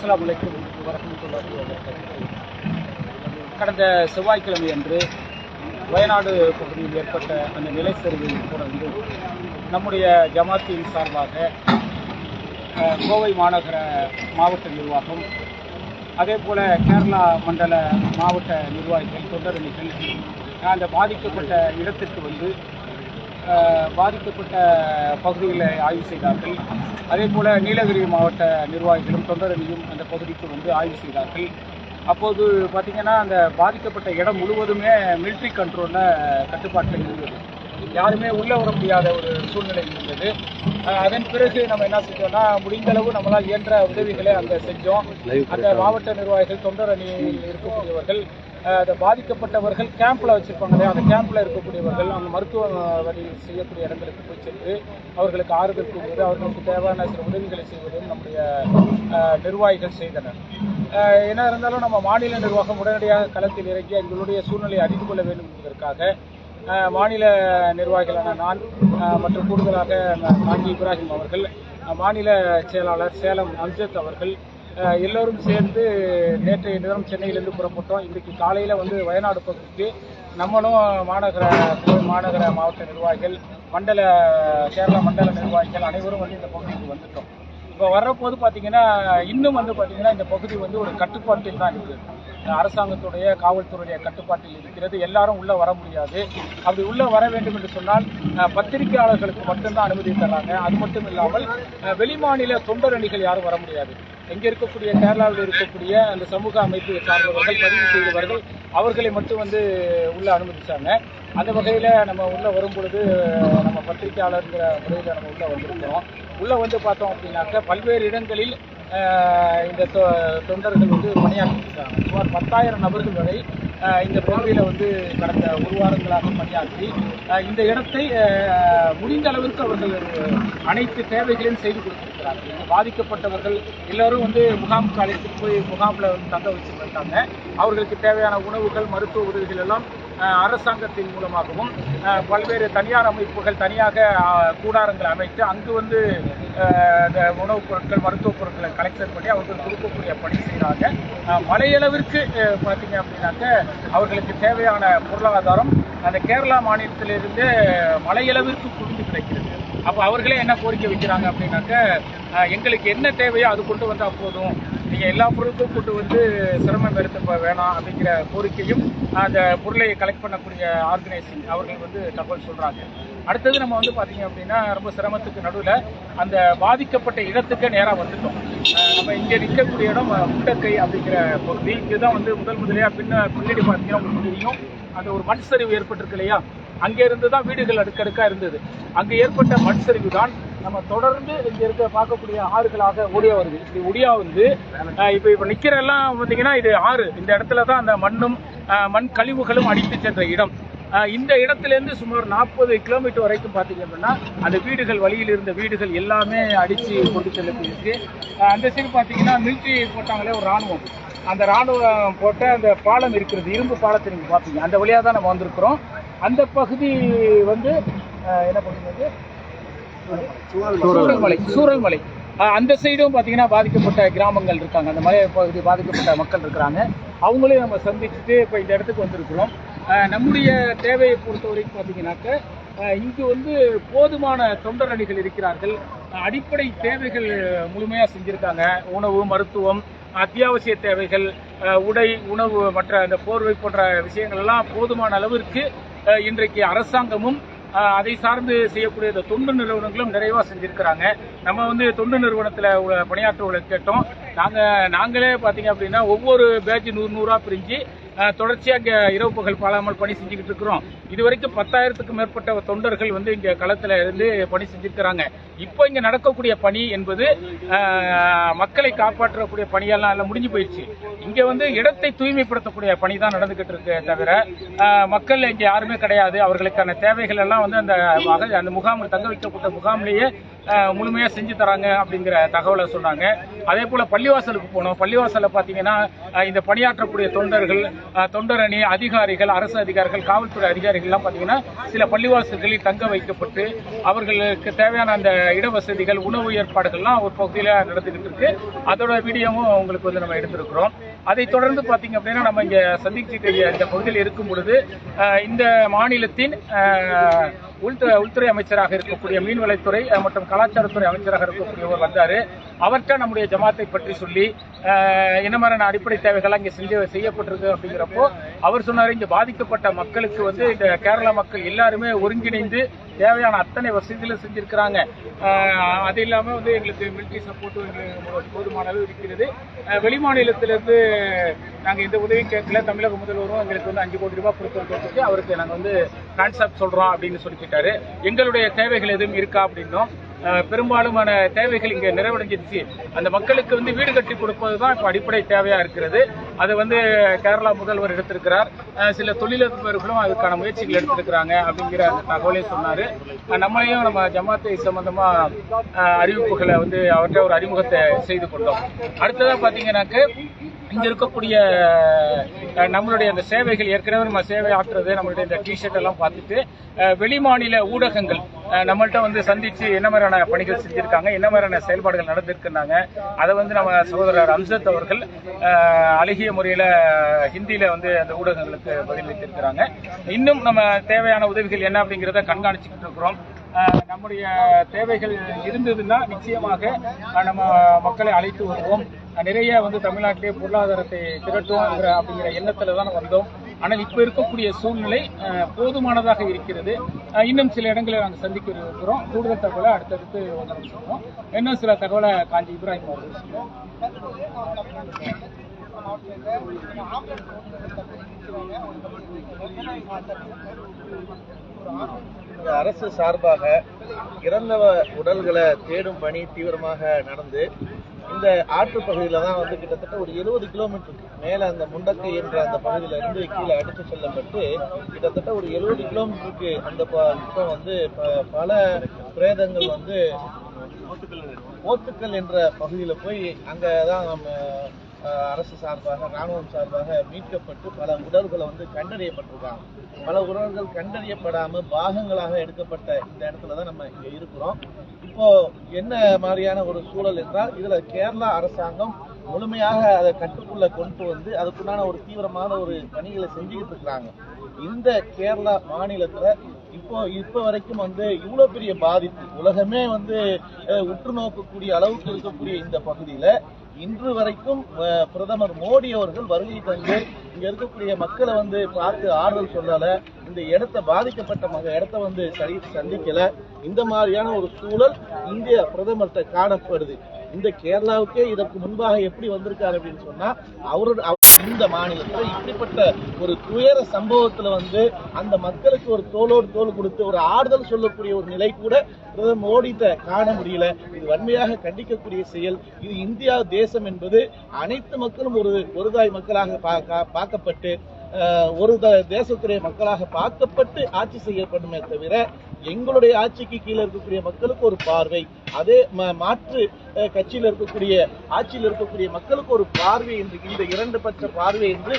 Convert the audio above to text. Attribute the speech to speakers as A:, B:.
A: அஸ்ஸலாமு அலைக்கும் வபரகாத்துஹு. கடந்த செவ்வாய்க்கிழமை அன்று வயநாடு பகுதியில் ஏற்பட்ட அந்த நிலச்சரிவை தொடர்ந்து நம்முடைய ஜமாத்தின் சார்பாக கோவை மாநகர மாவட்ட நிர்வாகம் அதே போல் கேரளா மண்டல மாவட்ட நிர்வாகிகள் தொண்டரணிகள் அந்த பாதிக்கப்பட்ட இடத்திற்கு வந்து பாதிக்கப்பட்ட பகுதிகளை ஆய்வு செய்தார்கள். அதே போல நீலகிரி மாவட்ட நிர்வாகிகளும் தொண்டரணியும் அந்த பகுதிக்கு வந்து ஆய்வு செய்தார்கள். அப்போது பார்த்தீங்கன்னா அந்த பாதிக்கப்பட்ட இடம் முழுவதுமே மிலிட்ரி கண்ட்ரோலில் கட்டுப்பாட்டில் இருந்தது. யாருமே உள்ளே வர முடியாத ஒரு சூழ்நிலை இருந்தது. அதன் பிறகு நம்ம என்ன செஞ்சோம்னா முடிந்த அளவு நம்மளால் இயன்ற உதவிகளை அங்கே செஞ்சோம். அந்த மாவட்ட நிர்வாகிகள் தொண்டர் அணியில் இருக்கக்கூடியவர்கள் அந்த பாதிக்கப்பட்டவர்கள் கேம்ப்ல வச்சிருப்பாங்க இல்லையா? அந்த கேம்ப்ல இருக்கக்கூடியவர்கள் அந்த மருத்துவ வழி செய்யக்கூடிய இடங்களுக்கு போய் சென்று அவர்களுக்கு ஆறுதல் கூறுவது அவர்களுக்கு தேவையான சில உதவிகளை செய்வதும் நம்முடைய நிர்வாகிகள் செய்தனர். என்ன இருந்தாலும் நம்ம மாநில நிர்வாகம் உடனடியாக களத்தில் இறங்கி எங்களுடைய சூழ்நிலையை அறிந்து கொள்ள வேண்டும் என்பதற்காக மாநில நிர்வாகிகளான நான் மற்றும் கூடுதலாக காஞ்சி இப்ராஹிம் அவர்கள் மாநில செயலாளர் சேலம் அம்ஜத் அவர்கள் எல்லோரும் சேர்ந்து நேற்றைய தினம் சென்னையிலிருந்து புறப்பட்டோம். இன்றைக்கு காலையில் வந்து வயநாடு பகுதிக்கு நம்மளும் மாநகர மாநகர மாவட்ட நிர்வாகிகள் மண்டல கேரள மண்டல நிர்வாகிகள் அனைவரும் வந்து இந்த பகுதிக்கு வந்துட்டோம். இப்போ வர்றபோது பார்த்தீங்கன்னா இன்னும் வந்து பார்த்தீங்கன்னா இந்த பகுதி வந்து ஒரு கட்டுப்பாட்டில் தான் இருக்குது அரசாங்கத்துடைய காவல்துறையுடைய கட்டுப்பாட்டில் இருக்கிறது. எல்லாரும் உள்ளே வர முடியாது. அப்படி உள்ளே வர வேண்டும் என்று சொன்னால் பத்திரிகையாளர்களுக்கு மட்டும்தான் அனுமதி தராங்க அது மட்டும் இல்லாமல் வெளிமாநில தொண்டர் அணிகள் யாரும் வர முடியாது. எங்கே இருக்கக்கூடிய கேரளாவில் இருக்கக்கூடிய அந்த சமூக அமைப்பு சார்ந்தவர்கள் பதிவு செய்தவர்கள் அவர்களை மட்டும் வந்து உள்ள அனுமதிச்சாங்க. அந்த வகையில் நம்ம உள்ளே வரும் பொழுது நம்ம பத்திரிகையாளர்ங்கிற முறையில் நம்ம உள்ளே வந்திருக்கிறோம். உள்ளே வந்து பார்த்தோம் அப்படின்னாக்க பல்வேறு இடங்களில் இந்த தொ- தொண்டர்கள் வந்து பணியாற்றிருக்காங்க சுமார் பத்தாயிரம் நபர்கள் வரை இந்த பகுதியில் வந்து கடந்த ஒரு வாரங்களாக பணியாற்றி இந்த இடத்தை முடிந்த அளவிற்கு அவர்கள் அனைத்து தேவைகளையும் செய்து கொடுத்திருக்கிறார்கள். பாதிக்கப்பட்டவர்கள் எல்லாரும் வந்து முகாம் காலத்துக்கு போய் முகாமில் வந்து தங்க வச்சு வந்தாங்க அவர்களுக்கு தேவையான உணவுகள் மருத்துவ உதவிகள் எல்லாம் அரசாங்கத்தின் மூலமாகவும் பல்வேறு தனியார் அமைப்புகள் தனியாக கூடாரங்களை அமைத்து அங்கு வந்து இந்த உணவுப் பொருட்கள் மருத்துவப் பொருட்களை கலெக்ஷன் பண்ணி அவர்கள் கொடுக்கக்கூடிய பணி செய்கிறாங்க மலையளவிற்கு பார்த்தீங்க அப்படின்னாக்க அவர்களுக்கு தேவையான பொருளாதாரம் அந்த கேரளா மாநிலத்திலிருந்து மலையளவிற்கு குவிந்து கிடைக்கிறது. அப்போ அவர்களே என்ன கோரிக்கை வைக்கிறாங்க அப்படின்னாக்க எங்களுக்கு என்ன தேவையோ அது கொண்டு வந்தால் போதும். நீங்கள் எல்லா பொருட்களும் கொண்டு வந்து சிரமம் எடுத்து வேணாம் அப்படிங்கிற கோரிக்கையும் அந்த பொருளை கலெக்ட் பண்ணக்கூடிய ஆர்கனைசிங் அவர்கள் வந்து தகவல் சொல்கிறாங்க அடுத்தது நம்ம வந்து பார்த்தீங்க அப்படின்னா ரொம்ப சிரமத்துக்கு நடுவில் அந்த பாதிக்கப்பட்ட இடத்துக்கு நேராக வந்துட்டோம். நம்ம இங்கே நிற்கக்கூடிய இடம் முட்டக்கை முண்டக்கை அப்படிங்கிற பகுதி. இதுதான் வந்து முதல் முதலியாக பின்ன பின்னாடி பார்த்தீங்கன்னா உங்களுக்கு தெரியும். அந்த ஒரு மண் சரிவு ஏற்பட்டிருக்கு இல்லையா? அங்கே இருந்து தான் வீடுகள் அடுக்கடுக்காக இருந்தது. அங்கே ஏற்பட்ட மண் சரிவு தான் நம்ம தொடர்ந்து இங்க இருக்க பார்க்கக்கூடிய ஆறுகளாக ஒடியா வருது. இப்படி ஒடியா வந்து இப்போ இப்போ நிக்கிற எல்லாம் பார்த்தீங்கன்னா இது ஆறு. இந்த இடத்துல தான் அந்த மண்ணும் மண் கழிவுகளும் அடித்து சென்ற இடம். இந்த இடத்துலேருந்து சுமார் நாற்பது கிலோமீட்டர் வரைக்கும் பார்த்தீங்க அப்படின்னா அந்த வீடுகள் வழியில் இருந்த வீடுகள் எல்லாமே அடித்து கொண்டு செல்லப்பட்டிருக்கு. அந்த சைடு பார்த்தீங்கன்னா மிலிட்ரி போட்டாங்களே ஒரு ராணுவம் அந்த ராணுவம் போட்ட அந்த பாலம் இருக்கிறது இரும்பு பாலத்தை நீங்கள் பார்ப்பீங்க. அந்த வழியாக தான் நம்ம வந்திருக்கிறோம். அந்த பகுதி வந்து என்ன பண்ணுறது சூரல்மலை. சூரல்மலை. அந்த சைடும் பார்த்தீங்கன்னா பாதிக்கப்பட்ட கிராமங்கள் இருக்காங்க. அந்த மலை பகுதி பாதிக்கப்பட்ட மக்கள் இருக்கிறாங்க. அவங்களையும் நம்ம சந்திச்சுட்டு இப்போ இந்த இடத்துக்கு வந்திருக்கிறோம். நம்முடைய தேவையை பொறுத்த வரைக்கும் பார்த்தீங்கன்னாக்க இங்கு வந்து போதுமான தொண்டர் அணிகள் இருக்கிறார்கள். அடிப்படை தேவைகள் முழுமையாக செஞ்சுருக்காங்க. உணவு மருத்துவம் அத்தியாவசிய தேவைகள் உடை உணவு மற்ற அந்த போர்வை போன்ற விஷயங்கள் எல்லாம் போதுமான அளவிற்கு அஹ் இன்றைக்கு அரசாங்கமும் அதை சார்ந்து செய்யக்கூடிய இந்த தொண்டு நிறுவனங்களும் நிறைவாக செஞ்சிருக்கிறாங்க. நம்ம வந்து தொண்டு நிறுவனத்தில் பணியாற்றுவதை கேட்டோம். நாங்கள் நாங்களே பார்த்தீங்க அப்படின்னா ஒவ்வொரு பேட்ச் நூறு நூறாக பிரிஞ்சு தொடர்ச்சியாக இங்கே இரவு பகல் பாலாமல் பணி செஞ்சுக்கிட்டு இருக்கிறோம். இது வரைக்கும் பத்தாயிரத்துக்கும் மேற்பட்ட தொண்டர்கள் வந்து இங்கே களத்தில் இருந்து பணி செஞ்சிருக்கிறாங்க. இப்போ இங்கே நடக்கக்கூடிய பணி என்பது மக்களை காப்பாற்றக்கூடிய பணியெல்லாம் எல்லாம் முடிஞ்சு போயிடுச்சு. இங்கே வந்து இடத்தை தூய்மைப்படுத்தக்கூடிய பணி தான் நடந்துகிட்டு இருக்கு தவிர மக்கள் இங்கே யாருமே கிடையாது. அவர்களுக்கான தேவைகள் எல்லாம் வந்து அந்த அந்த முகாமில் தங்க வைக்கப்பட்ட முகாம்லேயே முழுமையாக செஞ்சு தராங்க அப்படிங்கிற தகவலை சொன்னாங்க. அதே போல் பள்ளிவாசலுக்கு போனோம். பள்ளிவாசலில் பார்த்தீங்கன்னா இந்த பணியாற்றக்கூடிய தொண்டர்கள் தொண்டரணி அதிகாரிகள் அரசு அதிகாரிகள் காவல்துறை அதிகாரிகள்லாம் பார்த்தீங்கன்னா சில பள்ளிவாசல்களில் தங்க வைக்கப்பட்டு அவர்களுக்கு தேவையான அந்த இடவசதிகள் உணவு ஏற்பாடுகள்லாம் ஒரு பகுதியில் நடந்துகிட்டு இருக்கு. அதோட வீடியோவும் உங்களுக்கு வந்து நம்ம எடுத்திருக்கிறோம். அதை தொடர்ந்து பார்த்தீங்க அப்படின்னா நம்ம இங்கே சந்திக்கக்கூடிய இந்த பகுதியில் இருக்கும் பொழுது இந்த மாநிலத்தின் உள்துறை உள்துறை அமைச்சராக இருக்கக்கூடிய மீன்வளத்துறை மற்றும் கலாச்சாரத்துறை அமைச்சராக இருக்கக்கூடியவர் வந்தார். அவர்கிட்ட நம்முடைய ஜமாத்தை பற்றி சொல்லி அஹ், என்ன மாதிரியான அடிப்படை தேவைகள் இங்கே செஞ்சு செய்யப்பட்டிருக்கு அப்படிங்கிறப்போ அவர் சொன்னார் இங்கே பாதிக்கப்பட்ட மக்களுக்கு வந்து இந்த கேரளா மக்கள் எல்லாருமே ஒருங்கிணைந்து தேவையான அத்தனை வசதிகளும் செஞ்சிருக்கிறாங்க. அது இல்லாமல் வந்து எங்களுக்கு மிலிட்ரி சப்போர்ட்டும் போதுமான அளவு இருக்கிறது. வெளிமாநிலத்திலிருந்து நாங்கள் எந்த உதவியும் கேட்கல. தமிழக முதல்வரும் எங்களுக்கு வந்து அஞ்சு கோடி ரூபாய் கொடுத்துருக்கு அவருக்கு நாங்கள் வந்து கான்செப்ட் சொல்கிறோம் அப்படின்னு சொல்லிக்கிட்டாரு எங்களுடைய தேவைகள் எதுவும் இருக்கா அப்படின்னோம் பெரும்பாலுமான தேவைகள் இங்கே நிறைவடைஞ்சிருச்சு. அந்த மக்களுக்கு வந்து வீடு கட்டி கொடுப்பது தான் இப்போ அடிப்படை தேவையாக இருக்கிறது. அதை வந்து கேரளா முதல்வர் எடுத்திருக்கிறார். சில தொழிலதிபர்களும் அதுக்கான முயற்சிகள் எடுத்திருக்கிறாங்க அப்படிங்கிற அந்த தகவலையும் சொன்னார். நம்மளையும் நம்ம ஜமாத்தை சம்பந்தமாக அறிவிப்புகளை வந்து அவர்கிட்ட ஒரு அறிமுகத்தை செய்து கொண்டோம். அடுத்ததாக பார்த்தீங்கன்னாக்க இங்க இருக்கக்கூடிய நம்மளுடைய அந்த சேவைகள் ஏற்கனவே நம்ம சேவை ஆற்றுறது நம்மளுடைய இந்த டிஷர்ட் எல்லாம் பார்த்துட்டு வெளி வெளிமாநில ஊடகங்கள் நம்மள்கிட்ட வந்து சந்திச்சு என்ன மாதிரியான பணிகள் செஞ்சிருக்காங்க என்ன மாதிரியான செயல்பாடுகள் நடந்திருக்குன்னாங்க அதை வந்து நம்ம சகோதரர் அம்சத் அவர்கள் அழகிய முறையில ஹிந்தியில வந்து அந்த ஊடகங்களுக்கு பதிலளித்திருக்கிறாங்க. இன்னும் நம்ம தேவையான உதவிகள் என்ன அப்படிங்கிறத கண்காணிச்சுக்கிட்டு இருக்கிறோம். நம்முடைய தேவைகள் இருந்ததுன்னா நிச்சயமாக நம்ம மக்களை அழைத்து வருவோம். நிறைய வந்து தமிழ்நாட்டிலே பொருளாதாரத்தை திரட்டுவோங்கிற அப்படிங்கிற எண்ணத்துல தான் வந்தோம். ஆனால் இப்போ இருக்கக்கூடிய சூழ்நிலை போதுமானதாக இருக்கிறது. இன்னும் சில இடங்களை நாங்கள் சந்திக்க இருக்கிறோம். கூடுதல் தகவலை அடுத்தடுத்து வந்து சொல்றோம் இன்னும் சில தகவலை காஞ்சிபுரம் இப்போ சொல்லுவோம்
B: அரசு சார்பாக இறந்தவ உடல்களை தேடும் பணி தீவிரமாக நடந்து இந்த ஆற்று பகுதியில தான் வந்து கிட்டத்தட்ட ஒரு எழுபது கிலோமீட்டருக்கு மேல அந்த முண்டக்கை என்ற அந்த பகுதியில இருந்து கீழே அடித்து செல்லப்பட்டு கிட்டத்தட்ட ஒரு எழுபது கிலோமீட்டருக்கு அந்த பக்கம் வந்து ப- பல பிரேதங்கள் வந்து போத்துக்கல் என்ற பகுதியில போய் அங்கதான் நம்ம அரசு சார்பாக ராணுவம் சார்பாக மீட்கப்பட்டு பல உடல்களை வந்து கண்டறியப்பட்டிருக்காங்க. பல உடல்கள் கண்டறியப்படாம பாகங்களாக எடுக்கப்பட்ட இந்த இடத்துல தான் நம்ம இங்க இருக்கிறோம். இப்போ என்ன மாதிரியான ஒரு சூழல் என்றால் இதுல கேரளா அரசாங்கம் முழுமையாக அதை கட்டுக்குள்ள கொண்டு வந்து அதுக்குண்டான ஒரு தீவிரமான ஒரு பணிகளை செஞ்சுக்கிட்டு இருக்கிறாங்க. இந்த கேரளா மாநிலத்துல இப்போ இப்போ வரைக்கும் வந்து இவ்வளவு பெரிய பாதிப்பு உலகமே வந்து உற்று நோக்கக்கூடிய அளவுக்கு இருக்கக்கூடிய இந்த பகுதியில இன்று வரைக்கும் அஹ், பிரதமர் மோடி அவர்கள் வருகை தந்து இங்க இருக்கக்கூடிய மக்களை வந்து பார்த்து ஆறுதல் சொல்லல இந்த இடத்த பாதிக்கப்பட்ட மக இடத்த வந்து சரி சந்திக்கல. இந்த மாதிரியான ஒரு சூழல் இந்திய பிரதமர்கிட்ட காணப்படுது. இந்த கேரளாவுக்கே இதற்கு முன்பாக எப்படி வந்திருக்காரு அப்படின்னு சொன்னா அவரோட அவர் இந்த மாநிலத்தில் இப்படிப்பட்ட ஒரு துயர சம்பவத்துல வந்து அந்த மக்களுக்கு ஒரு தோளோடு தோல் கொடுத்து ஒரு ஆறுதல் சொல்லக்கூடிய ஒரு நிலை கூட பிரதமர் மோடிட்ட காண முடியல. இது வன்மையாக கண்டிக்கக்கூடிய செயல். இது இந்தியா தேசம் என்பது அனைத்து மக்களும் ஒரு ஒருதாய் மக்களாக பார்க்கப்பட்டு ஒரு த- தேசத்துடைய மக்களாக பார்க்கப்பட்டு ஆட்சி செய்யப்படுமே தவிர எங்களுடைய ஆட்சிக்கு கீழே இருக்கக்கூடிய மக்களுக்கு ஒரு பார்வை அதே மாற்று அஹ், கட்சியில் இருக்கக்கூடிய ஆட்சியில் இருக்கக்கூடிய மக்களுக்கு ஒரு பார்வை என்று இந்த இரண்டு பட்ச பார்வை என்று